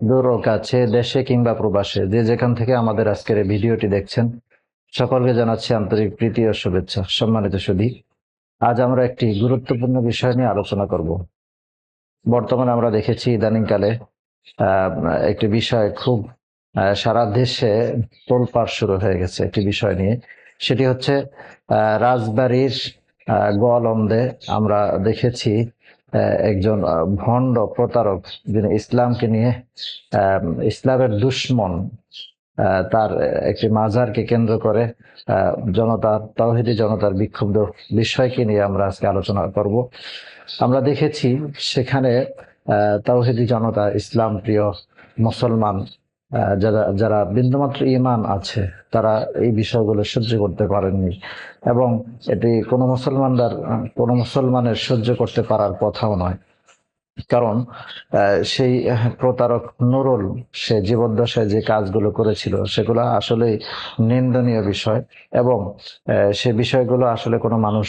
দূর কাছে, দেশে কিংবা প্রবাসে, যে যেখান থেকে আমাদের আজকের ভিডিওটি দেখছেন, সকলকে জানাচ্ছি আন্তরিক প্রীতি ও শুভেচ্ছা, সম্মানিত সুধী। আজ আমরা একটি গুরুত্বপূর্ণ বিষয় নিয়ে আলোচনা করব। বর্তমানে আমরা দেখেছি ইদানিংকালে একটি বিষয় খুব সারা দেশে তোলপাড় শুরু হয়ে গেছে একটি বিষয় নিয়ে। সেটি হচ্ছে রাজবাড়ির গোয়ালন্দে আমরা দেখেছি একজন ভণ্ড প্রতারক যিনি ইসলামকে নিয়ে ইসলামের দুশ্মন তার একটি মাজারকে কেন্দ্র করে আহ, জনতার তৌহিদি জনতার বিক্ষুব্ধ বিষয়কে নিয়ে আমরা আজকে আলোচনা করব। আমরা দেখেছি সেখানে তৌহিদি জনতা ইসলাম প্রিয় মুসলমান যারা যারা বিন্দুমাত্র ইমান আছে, তারা এই বিষয়গুলো সহ্য করতে পারেননি। এবং এটি কোনো মুসলমানদার, কোনো মুসলমানের সহ্য করতে পারার কথাও নয়। কারণ সেই প্রতারক নুরুল, সে জীবদ্দশায় যে কাজগুলো করেছিল, সেগুলো আসলে নিন্দনীয় বিষয়। এবং সে বিষয়গুলো আসলে কোনো মানুষ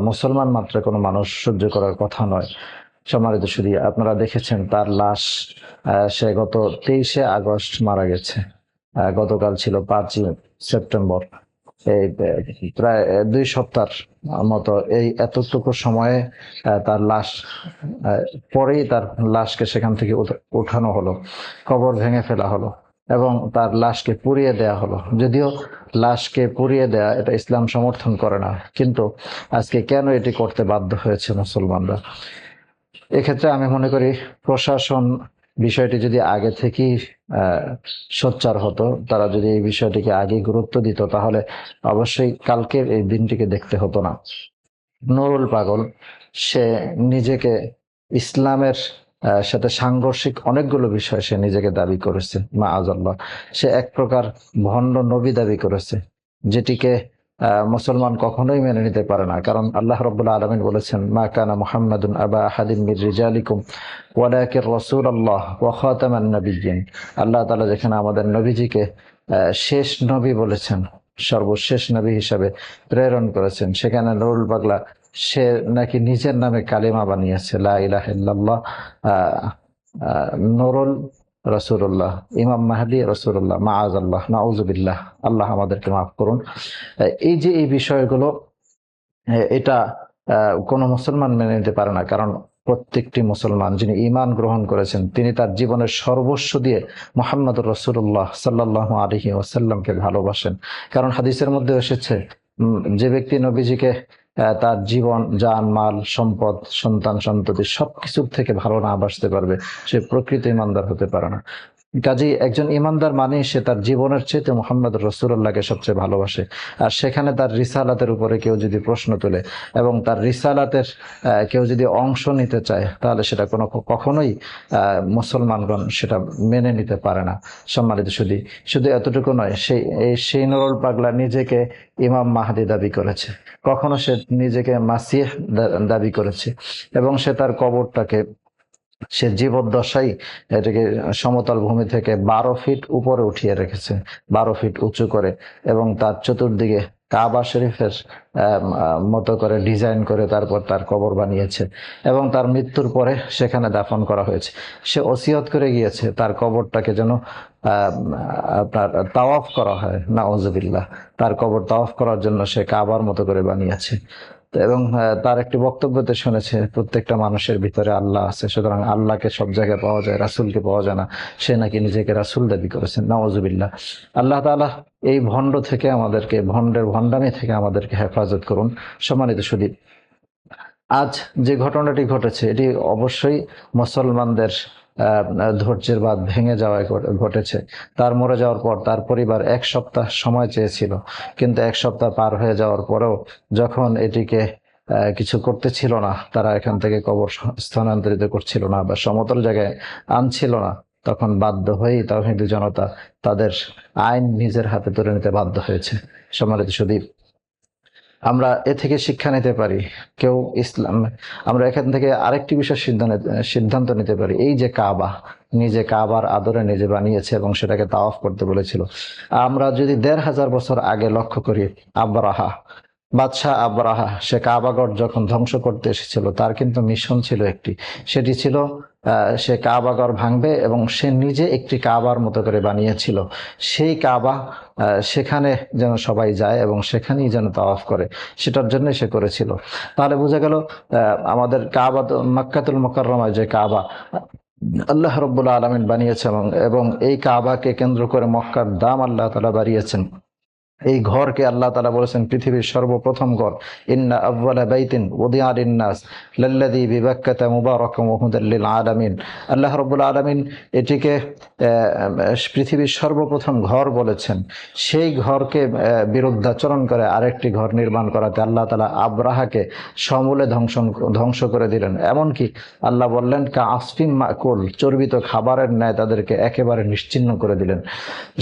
মুসলমান মাত্র কোনো মানুষ সহ্য করার কথা নয়। সম্মানিত শুধু আপনারা দেখেছেন তার লাশ সে গত তেইশে আগস্ট মারা গেছে। গতকাল ছিল পাঁচই সেপ্টেম্বর। এই প্রায় দুই সপ্তাহ মতো এই এতটুকু সময়ে তার লাশ পরেই তার লাশকে সেখান থেকে উঠ- উঠানো হলো, কবর ভেঙে ফেলা হলো এবং তার লাশকে পুড়িয়ে দেয়া হলো। যদিও লাশকে পুড়িয়ে দেয়া এটা ইসলাম সমর্থন করে না, কিন্তু আজকে কেন এটি করতে বাধ্য হয়েছে মুসলমানরা? এক্ষেত্রে আমি মনে করি প্রশাসন বিষয়টি যদি আগে থেকেই সোচ্চার হতো, তারা যদি এই বিষয়টিকে আগে গুরুত্ব দিত, তাহলে অবশ্যই কালকের এই দিনটিকে দেখতে হতো না। নুরুল পাগল, সে নিজেকে ইসলামের সাথে সাংঘর্ষিক অনেকগুলো বিষয় সে নিজেকে দাবি করেছে, মা আজাল্লাহ সে এক প্রকার ভণ্ড নবী দাবি করেছে, যেটিকে মুসলমান কখনোই মেনে নিতে পারে না। কারণ আল্লাহ রব্বুল্লাহ আলমিন বলেছেন মা কানা মুহাম্মাদুন আবা আহাদিন মির রিজালিকুম ওয়ালাকির রসুল আল্লাহ ওয়া খাতামান নবিয়্যিন। আল্লাহ তাআলা যেখানে আমাদের নবীজিকে শেষ নবী বলেছেন সর্বশেষ নবী হিসাবে প্রেরণ করেছেন সেখানে নুরুল পাগলা সে নাকি নিজের নামে কালিমা বানিয়েছে লা ইলাহা আহ, আহ, নুরুল রসুল্লাহ ইমাম মাহাদি রসুল্লাহ মাআজ আল্লাহ নাউজুবিল্লাহ আল্লাহ আমাদেরকে মাফ করুন। এই যে এই বিষয়গুলো এটা কোনো মুসলমান মেনে নিতে পারে না, কারণ প্রত্যেকটি মুসলমান যিনি ঈমান গ্রহণ করেছেন, তিনি তার জীবনের সর্বস্ব দিয়ে মোহাম্মদ রসুল্লাহ সাল্লাহ আলহি ওসাল্লামকে ভালোবাসেন। কারণ হাদিসের মধ্যে এসেছে যে ব্যক্তি নবীজিকে তার জীবন যান মাল, সম্পদ, সন্তান, সন্ততি সবকিছুর থেকে ভালো না বাসতে পারবে। সে প্রকৃত ইমানদার হতে পারে না। কাজেই একজন ইমানদার মানে সে তার জীবনের চেয়ে মোহাম্মদ রসুল্লাহকে সবচেয়ে ভালোবাসে। আর সেখানে তার রিসালাতের উপরে কেউ যদি প্রশ্ন তোলে এবং তার রিসালাতের কেউ যদি অংশ নিতে চায়, তাহলে সেটা কোনো কখনোই মুসলমানগণ সেটা মেনে নিতে পারে না। সম্মানিত শুধু শুধু এতটুকু নয় সেই এই সেই নুরুল পাগলা নিজেকে ইমাম মাহাদি দাবি করেছে। কখনো সে নিজেকে মাসিহ দাবি করেছে এবং সে তার কবরটাকে সে জীবদ্দশাই এটাকে সমতল ভূমি থেকে বারো ফিট উপরে উঠিয়ে রেখেছে, বারো ফিট উঁচু করে এবং তার চতুর্দিকে কাবা শরীফের মতো করে ডিজাইন করে তারপর তার কবর বানিয়েছে এবং তার মৃত্যুর পরে সেখানে দাফন করা হয়েছে। সে ওসিয়ত করে গিয়েছে, তার কবরটাকে যেন আপনার তাওয়াফ করা হয় না ওজবিল্লাহ তার কবর তাওয়াফ করার জন্য সে কাবার মতো করে বানিয়েছে। এবং তার একটি বক্তব্যতে শুনেছে, প্রত্যেকটা মানুষের ভিতরে আল্লাহ আছে, সুতরাং আল্লাহকে সব জায়গায় পাওয়া যায়, রাসুলকে পাওয়া যায় না। সে নাকি নিজেকে রাসুল দাবি করেছেন নওয়াজুবিল্লাহ আল্লাহ তাআলা এই ভণ্ড থেকে আমাদেরকে, ভণ্ডের ভণ্ডামি থেকে আমাদেরকে হেফাজত করুন। সম্মানিত সুদীপ, আজ যে ঘটনাটি ঘটেছে, এটি অবশ্যই মুসলমানদের ধৈর্যের বাদ ভেঙে যাওয়ায় ঘটে- ঘটেছে। তার মরে যাওয়ার পর তার পরিবার এক সপ্তাহ সময় চেয়েছিল, কিন্তু এক সপ্তাহ পার হয়ে যাওয়ার পরেও যখন এটিকে কিছু করতে ছিল না, তারা এখান থেকে কবর স্থানান্তরিত করছিল না বা সমতল জায়গায় আনছিল না, তখন বাধ্য হয়েই তাওহিদি জনতা তাদের আইন নিজের হাতে তুলে নিতে বাধ্য হয়েছে। সম্মানিত সুদীপ আমরা এ থেকে শিক্ষা নিতে পারি। কেউ ইসলাম, আমরা এখান থেকে আরেকটি বিষয় সিদ্ধান্ত সিদ্ধান্ত নিতে পারি। এই যে কাবা, নিজে কাবার আদরে নিজে বানিয়েছে এবং সেটাকে তাওয়াফ করতে বলেছিল। আমরা যদি দেড় হাজার বছর আগে লক্ষ্য করি, আবরাহা বাদশাহ আবরাহা, সে কাবাগর যখন ধ্বংস করতে এসেছিল, তার কিন্তু মিশন ছিল একটি। সেটি ছিল সে কাবাগর ভাঙবে এবং সে নিজে একটি কাবার মতো করে বানিয়েছিল। সেই কাবা সেখানে যেন সবাই যায় এবং সেখানেই যেন তাওয়াফ করে, সেটার জন্য সে করেছিল। তাহলে বোঝা গেল আমাদের কাবা মাক্কাতুল মোকাররমায় যে কাবা, আল্লাহ রব্বুল আলমিন বানিয়েছে এবং এই কাবাকে কেন্দ্র করে মক্কার দাম আল্লাহ তালা বাড়িয়েছেন। এই ঘরকে আল্লাহ তালা বলেছেন পৃথিবীর সর্বপ্রথম ঘর। ইন্না আব্বালা বাইতিন উদিয়ার ইন্নাস লাল্লাদি বিবাক্কাতা মুবারকম ওহুদাল্লিল আলামিন। আল্লাহ রব্বুল আলমিন এটিকে পৃথিবীর সর্বপ্রথম ঘর বলেছেন। সেই ঘরকে বিরুদ্ধাচরণ করে আরেকটি ঘর নির্মাণ করাতে আল্লাহ তালা আব্রাহাকে সমূলে ধ্বংস ধ্বংস করে দিলেন। এমনকি আল্লাহ বললেন, কা আসফিম মাকুল চর্বিত খাবারের ন্যায় তাদেরকে একেবারে নিশ্চিহ্ন করে দিলেন।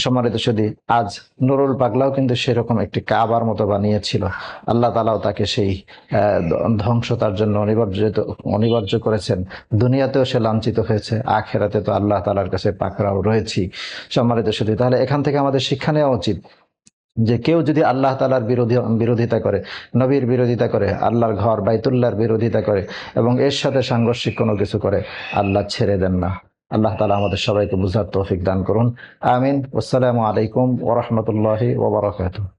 সম্মানিত সুদী, আজ নুরুল পাগলাও কিন্তু সেরকম একটি কাবার মতো বানিয়েছিল। আল্লাহ তালাও তাকে সেই ধ্বংস তার জন্য অনিবার্য অনিবার্য করেছেন। দুনিয়াতেও সে লাঞ্ছিত হয়েছে, আখেরাতে তো আল্লাহ তালার কাছে পাকড়াও রয়েছি। সম্মানিত সুদী তাহলে এখান থেকে আমাদের শিক্ষা নেওয়া উচিত যে কেউ যদি আল্লাহ তালার বিরোধী, বিরোধিতা করে, নবীর বিরোধিতা করে, আল্লাহর ঘর বাইতুল্লাহর বিরোধিতা করে এবং এর সাথে সাংঘর্ষিক কোনো কিছু করে, আল্লাহ ছেড়ে দেন না। আল্লাহ তালা আমাদের সবাইকে বুঝার তৌফিক দান করুন। আমিন। আসসালামু আলাইকুম ওরহমতুল্লাহি ওবরাকাতুহ